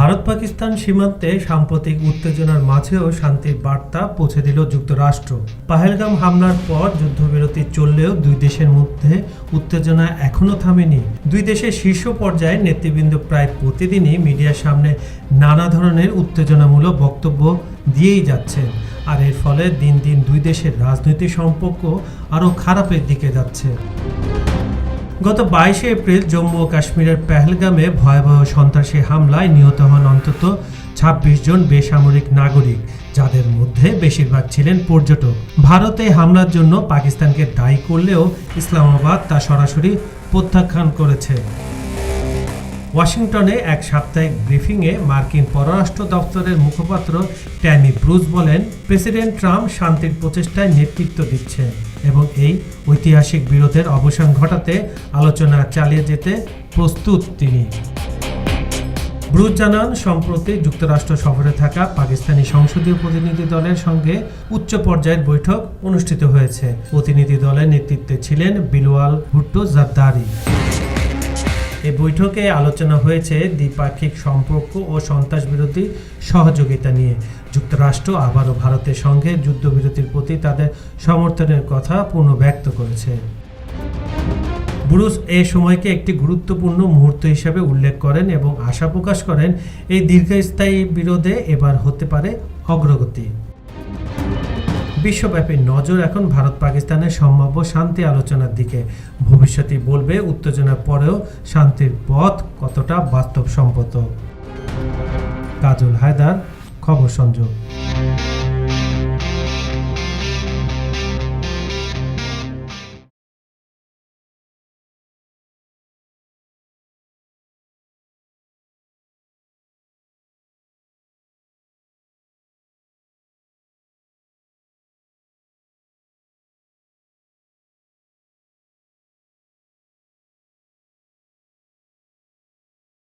ভারত পাকিস্তান সীমান্তে সাম্প্রতিক উত্তেজনার মাঝেও শান্তির বার্তা পৌঁছে দিল যুক্তরাষ্ট্র। পাহেলগাম হামলার পর যুদ্ধবিরতি চললেও দুই দেশের মধ্যে উত্তেজনা এখনও থামেনি। দুই দেশের শীর্ষ পর্যায়ে নেতৃবৃন্দ প্রায় প্রতিদিনই মিডিয়ার সামনে নানা ধরনের উত্তেজনামূলক বক্তব্য দিয়েই যাচ্ছেন। আর এর ফলে দিন দিন দুই দেশের রাজনৈতিক সম্পর্ক আরও খারাপের দিকে যাচ্ছে। গত বাইশে এপ্রিল জম্মু ও কাশ্মীরের পেহেলগামে ভয়াবহ সন্ত্রাসী হামলায় নিহত হন অন্তত ছাব্বিশ জন বেসামরিক নাগরিক, যাদের মধ্যে বেশিরভাগ ছিলেন পর্যটক। ভারতে হামলার জন্য পাকিস্তানকে দায়ী করলেও ইসলামাবাদ তা সরাসরি প্রত্যাখ্যান করেছে। ওয়াশিংটনে এক সাপ্তাহিক ব্রিফিংয়ে মার্কিন পররাষ্ট্র দপ্তরের মুখপাত্র ট্যামি ব্রুজ বলেন, প্রেসিডেন্ট ট্রাম্প শান্তির প্রচেষ্টায় নেতৃত্ব দিচ্ছে এবং এই ঐতিহাসিক বিরোধের অবসান ঘটাতে আলোচনা চালিয়ে যেতে প্রস্তুত তিনি। ব্রুজ জানান, সম্প্রতি যুক্তরাষ্ট্র সফরে থাকা পাকিস্তানি সংসদীয় প্রতিনিধি দলের সঙ্গে উচ্চ পর্যায়ের বৈঠক অনুষ্ঠিত হয়েছে। প্রতিনিধি দলের নেতৃত্বে ছিলেন বিলওয়াল ভুট্টো জাদ্দারি। এই বৈঠকে আলোচনা হয়েছে দ্বিপাক্ষিক সম্পর্ক ও সন্ত্রাস বিরোধী সহযোগিতা নিয়ে। যুক্তরাষ্ট্র আবারও ভারতের সঙ্গে যুদ্ধবিরতির প্রতি তাদের সমর্থনের কথা পুনর্ব্যক্ত করেছে। ব্রুস এই সময়কে একটি গুরুত্বপূর্ণ মুহূর্ত হিসেবে উল্লেখ করেন এবং আশা প্রকাশ করেন, এই দীর্ঘস্থায়ী বিরোধে এবার হতে পারে অগ্রগতি। বিশ্বব্যাপী নজর এখন ভারত পাকিস্তানের সম্ভাব্য শান্তি আলোচনার দিকে। ভবিষ্যতে বলবে, উত্তেজনার পরেও শান্তির পথ কতটা বাস্তবসম্মত? কাজল হায়দার, খবর সংযোগ।